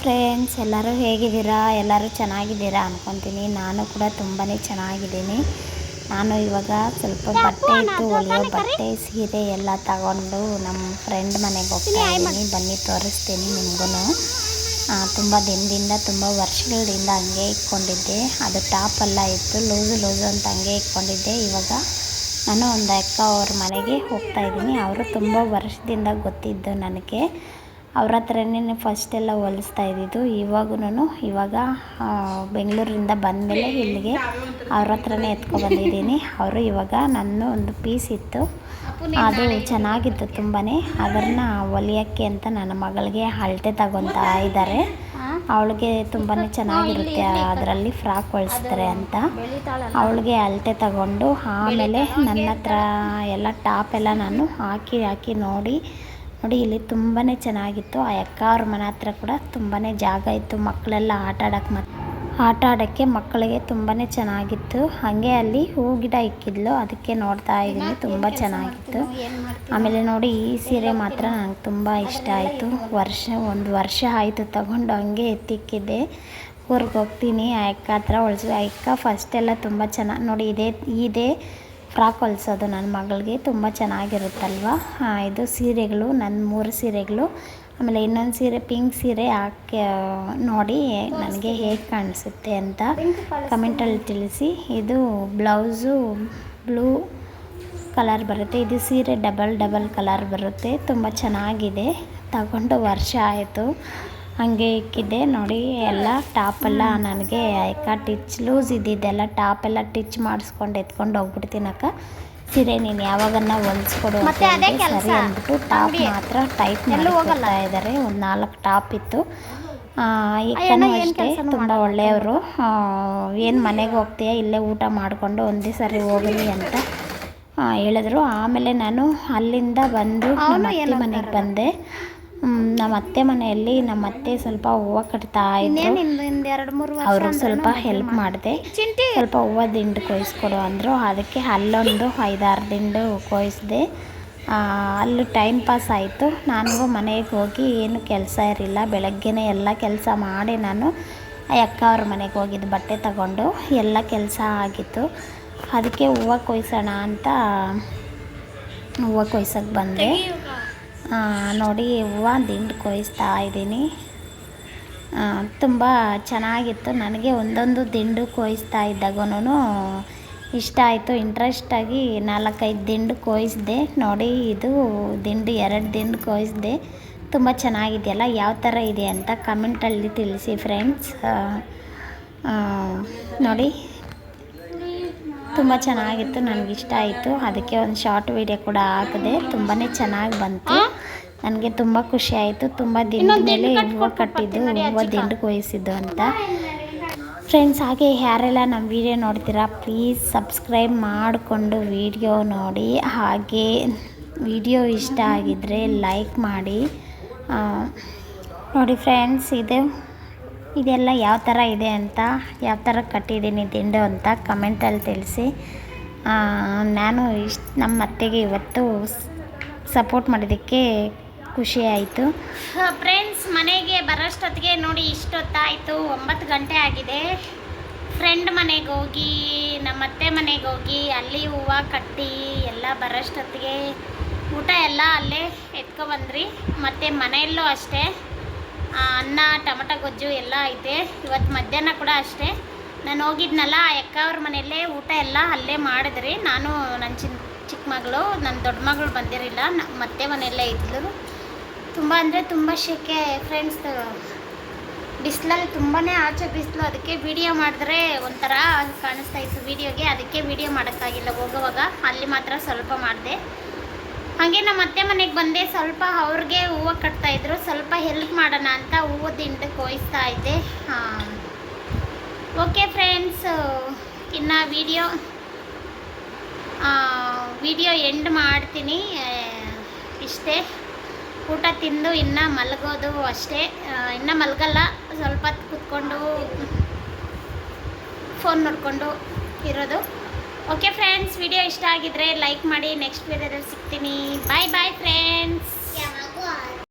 Friends ಎಲ್ಲರೂ ಹೇಗಿದ್ದೀರಾ? ಎಲ್ಲರೂ ಚೆನ್ನಾಗಿದ್ದೀರಾ ಅಂದ್ಕೊತೀನಿ ನಾನು ಕೂಡ ತುಂಬಾ ಚೆನ್ನಾಗಿದ್ದೀನಿ. ನಾನು ಇವಾಗ ಸ್ವಲ್ಪ ಬಟ್ಟೆ ಇತ್ತು ಒಳ್ಳೆಯ ಬಟ್ಟೆ, ಸೀರೆ ಎಲ್ಲ ತಗೊಂಡು ನಮ್ಮ ಫ್ರೆಂಡ್ ಮನೆಗೆ ಹೋಗ್ತಾ ಇದ್ದೀನಿ. ಬನ್ನಿ, ತೋರಿಸ್ತೀನಿ ನಿಮಗೂ ತುಂಬ ದಿನದಿಂದ, ತುಂಬ ವರ್ಷಗಳಿಂದ ಹಂಗೆ ಇಟ್ಕೊಂಡಿದ್ದೆ. ಅದು ಟಾಪ್ ಎಲ್ಲ ಇತ್ತು, ಲೂಸು ಲೂಸು ಅಂತ ಹಂಗೆ ಇಟ್ಕೊಂಡಿದ್ದೆ. ಇವಾಗ ನಾನು ಒಂದು ಅಕ್ಕ ಅವ್ರ ಮನೆಗೆ ಹೋಗ್ತಾ ಇದ್ದೀನಿ. ಅವರು ತುಂಬ ವರ್ಷದಿಂದ ಗೊತ್ತಿದ್ದು ನನಗೆ. ಅವ್ರ ಹತ್ರನೇ ಫಸ್ಟ್ ಎಲ್ಲ ಹೊಲಿಸ್ತಾ ಇದ್ದಿದ್ದು. ಇವಾಗೂನು ಇವಾಗ ಬೆಂಗಳೂರಿಂದ ಬಂದಮೇಲೆ ಇಲ್ಲಿಗೆ ಅವ್ರ ಹತ್ರನೇ ಎತ್ಕೊಬಂದಿದ್ದೀನಿ ಅವರು ಇವಾಗ ನನ್ನ ಒಂದು ಪೀಸ್ ಇತ್ತು. ಅದು ಚೆನ್ನಾಗಿತ್ತು ತುಂಬಾ ಅದನ್ನು ಹೊಲಿಯೋಕ್ಕೆ ಅಂತ ನನ್ನ ಮಗಳಿಗೆ ಅಳತೆ ತಗೊತಾ ಇದ್ದಾರೆ. ಅವಳಿಗೆ ತುಂಬಾ ಚೆನ್ನಾಗಿರುತ್ತೆ ಅದರಲ್ಲಿ ಫ್ರಾಕ್ ಹೊಲಿಸ್ತಾರೆ ಅಂತ. ಅವಳಿಗೆ ಅಳತೆ ತಗೊಂಡು ಆಮೇಲೆ ನನ್ನ ಹತ್ರ ಎಲ್ಲ ಟಾಪ್ ಎಲ್ಲ ನಾನು ಹಾಕಿ ಹಾಕಿ ನೋಡಿ ನೋಡಿ ಇಲ್ಲಿ ತುಂಬಾ ಚೆನ್ನಾಗಿತ್ತು. ಆ ಅಕ್ಕ ಅವ್ರ ಮನೆ ಹತ್ರ ಕೂಡ ತುಂಬಾ ಜಾಗ ಇತ್ತು. ಮಕ್ಕಳೆಲ್ಲ ಆಟ ಆಡೋಕ್ಕೆ ಮತ್ತು ಆಟ ಆಡೋಕ್ಕೆ ಮಕ್ಕಳಿಗೆ ತುಂಬಾ ಚೆನ್ನಾಗಿತ್ತು. ಹಾಗೆ ಅಲ್ಲಿ ಹೂ ಗಿಡ ಇಕ್ಕಿದ್ಲು. ಅದಕ್ಕೆ ನೋಡ್ತಾ ಇದ್ದೀನಿ. ತುಂಬ ಚೆನ್ನಾಗಿತ್ತು. ಆಮೇಲೆ ನೋಡಿ ಈ ಸೀರೆ ಮಾತ್ರ ನನಗೆ ತುಂಬ ಇಷ್ಟ ಆಯಿತು. ವರ್ಷ ಒಂದು ವರ್ಷ ಆಯಿತು ತಗೊಂಡು ಹಂಗೆ ಎತ್ತಿಕ್ಕಿದ್ದೆ. ಊರಿಗೆ ಹೋಗ್ತೀನಿ. ಆ ಅಕ್ಕ ಹತ್ರ ಹೊಳ್ಸಿ ಆ ಅಕ್ಕ ಫಸ್ಟೆಲ್ಲ ಎಲ್ಲ ತುಂಬ ಚೆನ್ನಾಗಿ ನೋಡಿ ಇದೇ ಇದೇ ಫ್ರಾಕ್ ಹೊಲ್ಸೋದು ನನ್ನ ಮಗಳಿಗೆ ತುಂಬ ಚೆನ್ನಾಗಿರುತ್ತಲ್ವ? ಇದು ಸೀರೆಗಳು, ನನ್ನ ಮೂರು ಸೀರೆಗಳು. ಆಮೇಲೆ ಇನ್ನೊಂದು ಸೀರೆ, ಪಿಂಕ್ ಸೀರೆ ಹಾಕಿ ನೋಡಿ ನನಗೆ ಹೇಗೆ ಕಾಣಿಸುತ್ತೆ ಅಂತ ಕಮೆಂಟಲ್ಲಿ ತಿಳಿಸಿ. ಇದು ಬ್ಲೌಸು ಬ್ಲೂ ಕಲರ್ ಬರುತ್ತೆ. ಇದು ಸೀರೆ ಡಬಲ್ ಡಬಲ್ ಕಲರ್ ಬರುತ್ತೆ. ತುಂಬ ಚೆನ್ನಾಗಿದೆ. ತಗೊಂಡು ವರ್ಷ ಆಯಿತು. ಹಾಗೆ ಇಕ್ಕಿದ್ದೆ ನೋಡಿ ಎಲ್ಲ ಟಾಪೆಲ್ಲ ನನಗೆ ಅಕ್ಕ ಟಿಚ್ ಲೂಸ್ ಇದ್ದಿದ್ದೆಲ್ಲ ಟಾಪೆಲ್ಲ ಟಿಚ್ ಮಾಡಿಸ್ಕೊಂಡು ಎತ್ಕೊಂಡು ಹೋಗ್ಬಿಡ್ತೀನಿ ಅಕ್ಕ. ಸೀರೆ ನೀನು ಯಾವಾಗನ್ನ ಹೊಲ್ಸ್ಕೊಡು. ಸರಿ ಅಂದ್ಬಿಟ್ಟು ಟಾಪ್ ಮಾತ್ರ ಟೈಪ್ ಹೋಗ್ತಾ ಇದ್ದಾರೆ ಒಂದು ನಾಲ್ಕು ಟಾಪ್ ಇತ್ತು. ಇಕ್ಕನೂ ಅಷ್ಟೇ ತುಂಬ ಒಳ್ಳೆಯವರು. ಏನು ಮನೆಗೆ ಹೋಗ್ತೀಯ ಇಲ್ಲೇ ಊಟ ಮಾಡಿಕೊಂಡು ಒಂದೇ ಸರಿ ಹೋಗಲಿ ಅಂತ ಹೇಳಿದ್ರು. ಆಮೇಲೆ ನಾನು ಅಲ್ಲಿಂದ ಬಂದು ನಮ್ಮ ಅತ್ತೆ ಮನೆಗೆ ಬಂದೆ. ನಮ್ಮ ಅತ್ತೆ ಮನೆಯಲ್ಲಿ ನಮ್ಮ ಅತ್ತೆ ಸ್ವಲ್ಪ ಹೂವ ಕಟ್ತಾ ಇದ್ರು. ಅವರು ಅವ್ರಿಗೆ ಸ್ವಲ್ಪ ಹೆಲ್ಪ್ ಮಾಡಿದೆ. ಸ್ವಲ್ಪ ಹೂವ ದಿಂಡು ಕೊಯ್ಸ್ಕೊಡು ಅಂದರು. ಅದಕ್ಕೆ ಅಲ್ಲೊಂದು ಐದಾರು ದಿಂಡು ಕೊಯ್ಸಿದೆ. ಅಲ್ಲಿ ಟೈಮ್ ಪಾಸ್ ಆಯಿತು. ನಾನು ಮನೆಗೆ ಹೋಗಿ ಏನು ಕೆಲಸ ಇರಲಿಲ್ಲ. ಬೆಳಗ್ಗೆನೇ ಎಲ್ಲ ಕೆಲಸ ಮಾಡಿ ನಾನು ಅಕ್ಕ ಅವ್ರ ಮನೆಗೆ ಹೋಗಿದ್ದು ಬಟ್ಟೆ ತಗೊಂಡು ಎಲ್ಲ ಕೆಲಸ ಆಗಿತ್ತು. ಅದಕ್ಕೆ ಹೂವು ಕೊಯ್ಸೋಣ ಅಂತ ಹೂವು ಕೊಯ್ಸೋಕ್ಕೆ ಬಂದೆ. ನೋಡಿ, ಹೂವು ದಿಂಡು ಕೊಯ್ಸ್ತಾ ಇದ್ದೀನಿ. ತುಂಬ ಚೆನ್ನಾಗಿತ್ತು. ನನಗೆ ಒಂದೊಂದು ದಿಂಡು ಕೊಯ್ಸ್ತಾ ಇದ್ದಾಗೂ ಇಷ್ಟ ಆಯಿತು. ಇಂಟ್ರೆಸ್ಟಾಗಿ ನಾಲ್ಕೈದು ದಿಂಡು ಕೊಯ್ಸಿದೆ. ನೋಡಿ, ಇದು ದಿಂಡು, ಎರಡು ದಿಂಡು ಕೊಯ್ಸಿದೆ. ತುಂಬ ಚೆನ್ನಾಗಿದೆಯಲ್ಲ? ಯಾವ ಥರ ಇದೆ ಅಂತ ಕಮೆಂಟಲ್ಲಿ ತಿಳಿಸಿ ಫ್ರೆಂಡ್ಸ್ ನೋಡಿ ತುಂಬ ಚೆನ್ನಾಗಿತ್ತು ನನಗಿಷ್ಟ ಆಯಿತು. ಅದಕ್ಕೆ ಒಂದು ಶಾರ್ಟ್ ವಿಡಿಯೋ ಕೂಡ ಹಾಕಿದೆ ತುಂಬಾ ಚೆನ್ನಾಗಿ ಬಂತು. ನನಗೆ ತುಂಬ ಖುಷಿ ಆಯಿತು. ತುಂಬ ದಿನದ ಮೇಲೆ ಹೂವು ಕಟ್ಟಿದ್ದು ಹೂವು ದಿಂಡು ಕೊಯಿಸಿದ್ದು ಅಂತ. ಫ್ರೆಂಡ್ಸ್ ಹಾಗೆ ಯಾರೆಲ್ಲ ನಮ್ಮ ವಿಡಿಯೋ ನೋಡ್ತೀರಾ ಪ್ಲೀಸ್ ಸಬ್ಸ್ಕ್ರೈಬ್ ಮಾಡಿಕೊಂಡು ವಿಡಿಯೋ ನೋಡಿ. ಹಾಗೆ ವಿಡಿಯೋ ಇಷ್ಟ ಆಗಿದ್ದರೆ ಲೈಕ್ ಮಾಡಿ. ನೋಡಿ ಫ್ರೆಂಡ್ಸ್ ಇದು ಇದೆಲ್ಲ ಯಾವ ಥರ ಇದೆ ಅಂತ, ಯಾವ ಥರ ಕಟ್ಟಿದ್ದೀನಿ ದಿಂಡು ಅಂತ ಕಮೆಂಟಲ್ಲಿ ತಿಳಿಸಿ. ನಾನು ಇಷ್ಟು, ನಮ್ಮ ಅತ್ತೆಗೆ ಇವತ್ತು ಸಪೋರ್ಟ್ ಮಾಡಿದ್ದಕ್ಕೆ ಖುಷಿ ಆಯಿತು. ಫ್ರೆಂಡ್ಸ್, ಮನೆಗೆ ಬರೋಷ್ಟೊತ್ತಿಗೆ ನೋಡಿ ಇಷ್ಟೊತ್ತಾಯಿತು. ಒಂಬತ್ತು ಗಂಟೆ ಆಗಿದೆ. ಫ್ರೆಂಡ್ ಮನೆಗೆ ಹೋಗಿ, ನಮ್ಮ ಅತ್ತೆ ಮನೆಗೆ ಹೋಗಿ, ಅಲ್ಲಿ ಹೂವು ಕಟ್ಟಿ, ಎಲ್ಲ ಬರೋಷ್ಟೊತ್ತಿಗೆ ಊಟ ಎಲ್ಲ ಅಲ್ಲೇ ಎತ್ಕೊಬಂದ್ರಿ. ಮತ್ತು ಮನೆಯಲ್ಲೂ ಅಷ್ಟೇ. ಅನ್ನ, ಟೊಮಟೊ, ಗೊಜ್ಜು ಎಲ್ಲ ಐತೆ. ಇವತ್ತು ಮಧ್ಯಾಹ್ನ ಕೂಡ ಅಷ್ಟೇ. ನಾನು ಹೋಗಿದ್ನಲ್ಲ ಅಕ್ಕ ಅವ್ರ ಮನೆಯಲ್ಲೇ ಊಟ ಎಲ್ಲ ಅಲ್ಲೇ ಮಾಡಿದ್ರಿ. ನಾನು ನನ್ನ ಚಿನ್ ಚಿಕ್ಕ ಮಗಳು ನನ್ನ ದೊಡ್ಡ ಮಗಳು ಬಂದಿರಲಿಲ್ಲ. ಮತ್ತೆ ಮನೆಯಲ್ಲೇ ಇದ್ಲು. ತುಂಬ ಅಂದರೆ ತುಂಬ ಶೆಕೆ ಫ್ರೆಂಡ್ಸ್ ಬಿಸಿಲಲ್ಲಿ ತುಂಬಾ ಆಚೆ ಬಿಸಿಲು. ಅದಕ್ಕೆ ವಿಡಿಯೋ ಮಾಡಿದ್ರೆ ಒಂಥರ ಕಾಣಿಸ್ತಾ ಇತ್ತು ವಿಡಿಯೋಗೆ ಅದಕ್ಕೆ ವಿಡಿಯೋ ಮಾಡೋಕ್ಕಾಗಿಲ್ಲ. ಹೋಗುವಾಗ ಅಲ್ಲಿ ಮಾತ್ರ ಸ್ವಲ್ಪ ಮಾಡಿದೆ. ಹಾಗೆ ನಮ್ಮ ಅತ್ತೆ ಮನೆಗೆ ಬಂದೆ, ಸ್ವಲ್ಪ ಅವ್ರಿಗೆ ಹೂವು ಕಟ್ತಾ ಇದ್ರು, ಸ್ವಲ್ಪ ಹೆಲ್ಪ್ ಮಾಡೋಣ ಅಂತ ಹೂವು ದಿಂಡು ಕೊಯ್ಸ್ತಾ ಇದ್ದೆ. ಓಕೆ ಫ್ರೆಂಡ್ಸ್ ಇನ್ನು ವಿಡಿಯೋ ವಿಡಿಯೋ ಎಂಡ್ ಮಾಡ್ತೀನಿ ಇಷ್ಟೇ. ಊಟ ತಿಂದು ಇನ್ನು ಮಲಗೋದು ಅಷ್ಟೇ. ಇನ್ನೂ ಮಲಗಲ್ಲ, ಸ್ವಲ್ಪ ಹೊತ್ತು ಕೂತ್ಕೊಂಡು ಫೋನ್ ನೋಡಿಕೊಂಡು ಇರೋದು. ಓಕೆ ಫ್ರೆಂಡ್ಸ್ ವಿಡಿಯೋ ಇಷ್ಟ ಆಗಿದ್ರೆ ಲೈಕ್ ಮಾಡಿ ನೆಕ್ಸ್ಟ್ ವಿಡಿಯೋದಲ್ಲಿ ಸಿಗ್ತೀನಿ. ಬಾಯ್ ಬಾಯ್ ಫ್ರೆಂಡ್ಸ್